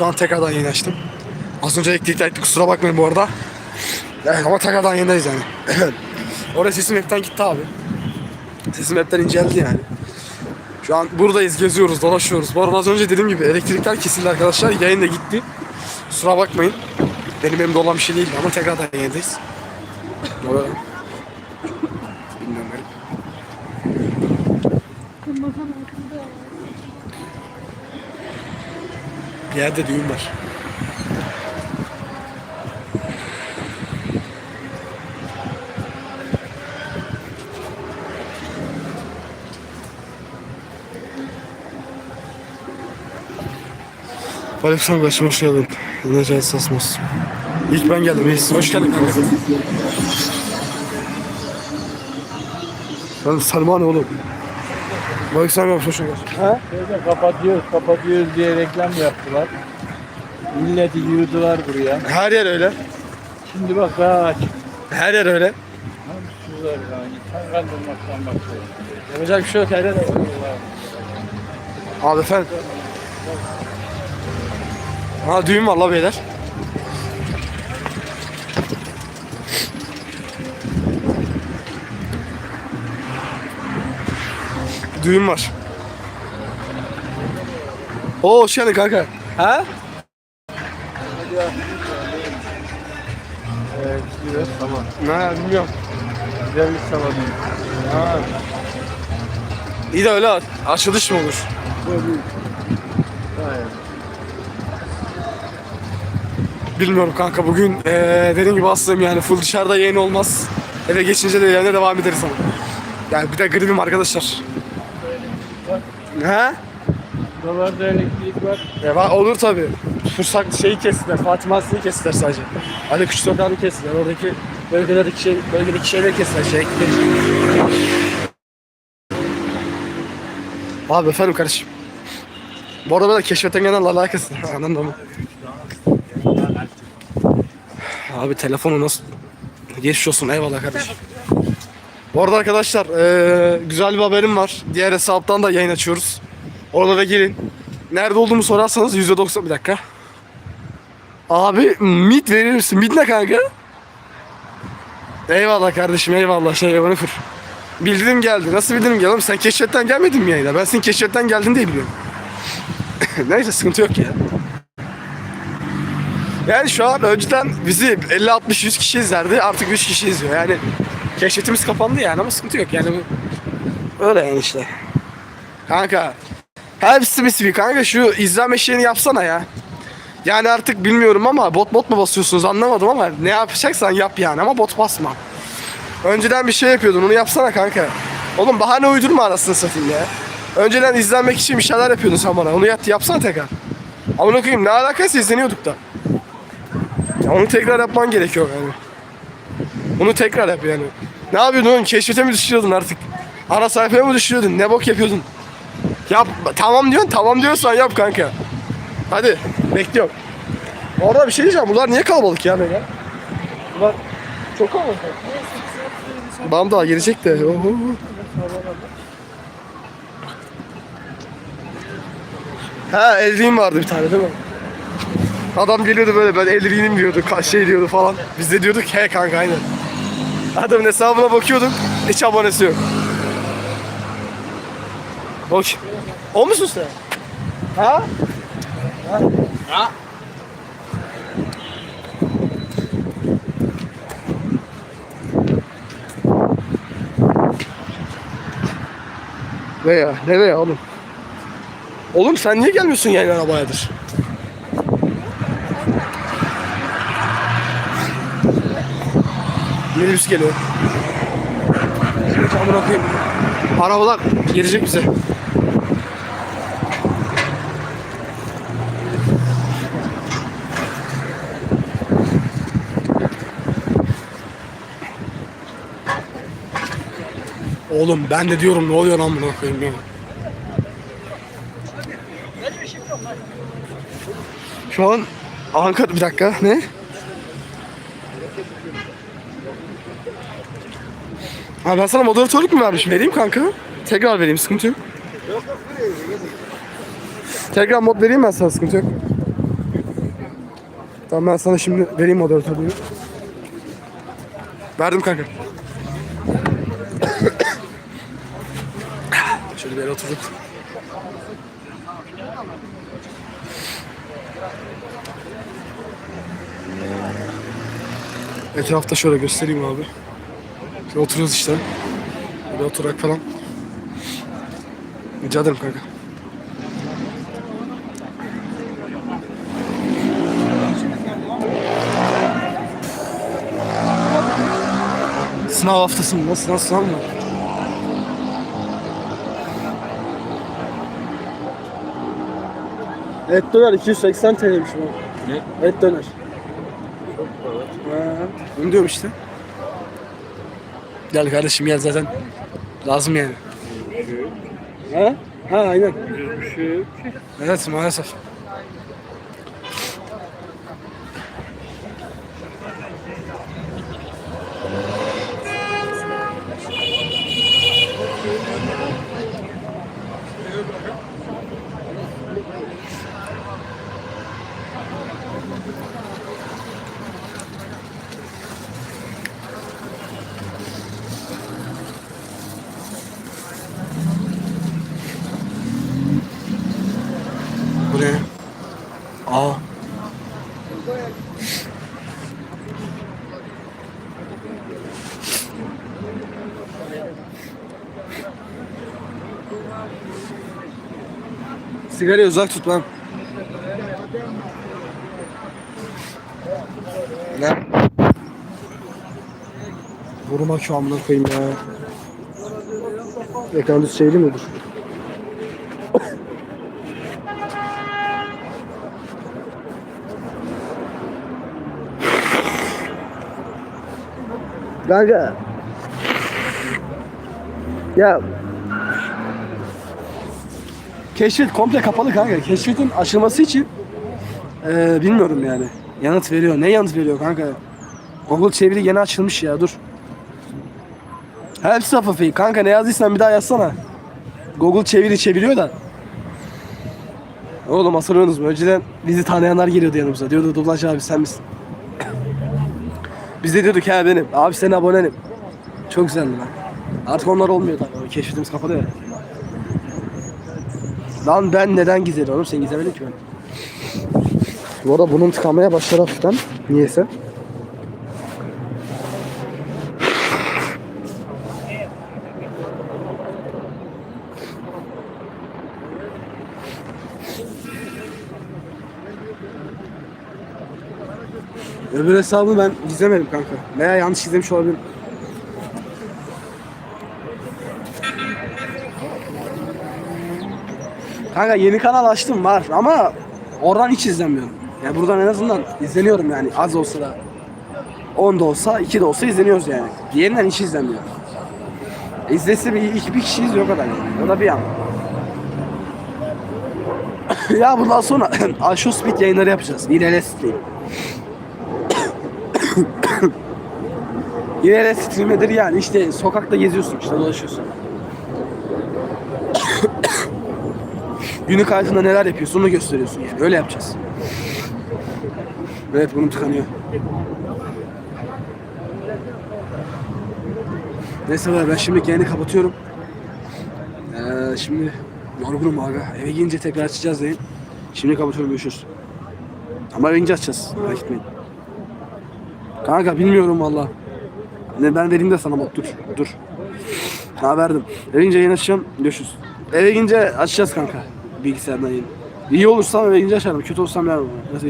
şu an tekrardan yayın açtım. Az önce elektrikli etti kusura bakmayın bu arada. Ama tekrardan yayındayız yani. Oraya sesim hepten gitti abi. Sesim hepten inceldi yani. Şu an buradayız, geziyoruz, dolaşıyoruz. Bu arada az önce dediğim gibi elektrikler kesildi arkadaşlar. Yayın da gitti. Kusura bakmayın. Benim elimde olan bir şey değildi ama tekrardan yayındayız. Ne oluyor lan? Bilmiyorum garip. Bir yerde düğün var. Aleyküm kardeşim hoş geldin. Necati Sasmaz. İlk ben geldim reis. Hoş geldin kanka. Ben Salman oğlum. Aleyküm kardeşim hoş geldin. Şöyle kapatıyoruz, kapatıyoruz diye reklam yaptılar. Milleti yığdılar buraya. Her yer öyle. Şimdi bak daha açık. Her yer öyle. Şurada yani. Sen kandırmaktan bakıyorum. Yapacak bir şey yok her yer öyle. Abi efendim. Ha düğün var la beyler. Düğün var. Oo hoş geldin kanka. Ha? Evet, evet, tamam. Ne bilmiyorum. Güzellik salonu. Ha. İyi de öyle açılış mı olur? Hayır. Bilmiyorum kanka bugün eee dediğim gibi hastayım yani full dışarıda yayın olmaz. Eve geçince de yayına devam ederiz ama. Yani bir de gribim arkadaşlar. He? Buralarda elektrik var. Ya va- olur tabi. Fırsak şeyi kestiler, Fatih Mahallesi'ni kestiler sadece. Ali Küçük Sokağı'nı kestiler. Oradaki bölgelerdeki şey, bölgedeki şeyleri kestiler. Şey, Abi efendim kardeşim. Bu arada da keşfetten gelen alakası. Anladın mı? Abi telefonu nasıl? Geçmiş olsun eyvallah kardeşim. Bu arada arkadaşlar eee, güzel bir haberim var. Diğer hesaptan da yayın açıyoruz. Orada da gelin. Nerede olduğumu sorarsanız %90 bir dakika. Abi mid verir misin? Mid ne kanka? Eyvallah kardeşim eyvallah şey bana kur. Bildirim geldi. Nasıl bildirim geldi? Oğlum sen keşfetten gelmedin mi yayına? Ben senin keşfetten geldin diye biliyorum. Neyse sıkıntı yok ya. Yani şu an önceden bizi 50-60-100 kişi izlerdi. Artık 3 kişi izliyor. Yani keşfetimiz kapandı yani ama sıkıntı yok yani. Öyle yani işte. Kanka Hepsi bir kanka şu izleme şeyini yapsana ya. Yani artık bilmiyorum ama bot bot mu basıyorsunuz anlamadım ama ne yapacaksan yap yani ama bot basma. Önceden bir şey yapıyordun onu yapsana kanka. Oğlum bahane uydurma anasını satayım ya. Önceden izlenmek için bir şeyler yapıyordun sen bana onu yap, yapsana tekrar. Ama koyayım ne alakası izleniyorduk da. Ya onu tekrar yapman gerekiyor yani. Onu tekrar yap yani. Ne yapıyordun oğlum keşfete mi düşürüyordun artık? Ana sayfaya mı düşürüyordun? Ne bok yapıyordun? Yap tamam diyorsun tamam diyorsan yap kanka. Hadi bekliyorum. Orada bir şey diyeceğim. Bunlar niye kalabalık ya böyle? Bunlar çok kalabalık. Bam daha gelecek de. Ha eldiğim vardı bir tane değil mi? Adam geliyordu böyle ben eldiğinim diyordu, ka- şey diyordu falan. Biz de diyorduk he kanka aynen. Adamın hesabına bakıyorduk, hiç abonesi yok. Bak. O musun sen? Ha? Ha? Ne ya? Ne ya oğlum? Oğlum sen niye gelmiyorsun yayınlara bayağıdır? Minibüs geliyor. Geç amına koyayım. Arabalar gelecek bize. Oğlum ben de diyorum ne oluyor lan buna koyayım ya. Şu an Ankara bir dakika ne? Ha ben sana moderatörlük mü vermişim? Vereyim kanka. Tekrar vereyim sıkıntı yok. Tekrar mod vereyim ben sana sıkıntı yok. Tamam ben sana şimdi vereyim moderatörlüğü. Verdim kanka. Şöyle bir yere oturduk. Etrafta şöyle göstereyim abi. Şöyle oturuyoruz işte. Böyle oturak falan. Rica ederim kanka. Sınav haftası mı? Nasıl, nasıl sınav mı? Et döner 280 TL'ymiş bu. Ne? Et döner. Ha, onu diyorum işte. Gel kardeşim gel zaten. Lazım yani. Ha? Ha aynen. Bir şey yok. Evet maalesef. Bu ne? Aa. Sigarayı uzak tut lan. Ne? Vurma şu amına koyayım ya. Ekran düz şeyli midir? Kanka. Ya. Keşfet komple kapalı kanka. Keşfetin açılması için eee, bilmiyorum yani. Yanıt veriyor. Ne yanıt veriyor kanka? Google çeviri yeni açılmış ya dur. Hepsi fake. Kanka ne yazdıysan bir daha yazsana. Google çeviri çeviriyor da. Oğlum hatırlıyorsunuz mu? Önceden bizi tanıyanlar geliyordu yanımıza. Diyordu dublaj abi sen misin? Biz de diyorduk ha benim. Abi sen abonenim. Çok güzeldi lan. Artık onlar olmuyor tabii. O Keşfetimiz kapalı ya. Lan ben neden gizledim oğlum? Sen gizlemedin ki ben. Bu arada bunun tıkanmaya başladı hafiften. Niyeyse. Öbür hesabı ben gizlemedim kanka. Veya yanlış izlemiş olabilirim. Kanka yeni kanal açtım var ama oradan hiç izlemiyorum. Ya buradan en azından izleniyorum yani az olsa da. 10 da olsa 2 de olsa izleniyoruz yani. Diğerinden hiç izlemiyorum. İzlese bir, iki, bir kişi izliyor o kadar yani. O da bir an. ya bundan sonra Aşo Speed yayınları yapacağız. İlerle stream. İlerle streamedir yani işte sokakta geziyorsun işte dolaşıyorsun. Günlük hayatında neler yapıyorsun onu gösteriyorsun yani. Öyle yapacağız. Evet bunun tıkanıyor. Neyse ben şimdi yayını kapatıyorum. Ee, şimdi yorgunum aga. Eve gidince tekrar açacağız yayın. Şimdi kapatıyorum görüşürüz. Ama gidince açacağız. Merak etmeyin. Kanka bilmiyorum valla. Ne ben vereyim de sana bak dur dur. Ha verdim. Eve gidince yayın açacağım. Görüşürüz. Eve gidince açacağız kanka. Bilgisayardan yayın. İyi olursam eve gidince açarım. Kötü olursam yarın. Nasıl